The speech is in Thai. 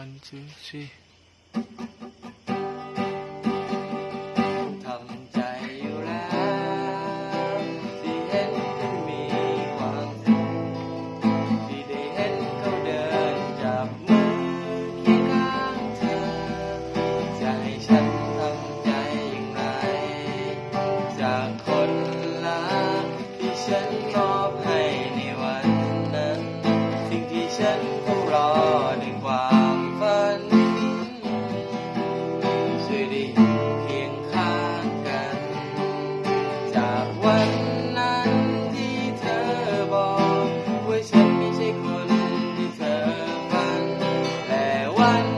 one two three ทำใจอยู่แล้วที่เห็นคุณมีความสุขที่ได้เห็นเขาเดินจับมือเคียงข้างเธอ จะให้ฉันทำใจอย่างไร จากคนรักที่ฉันมอบ บ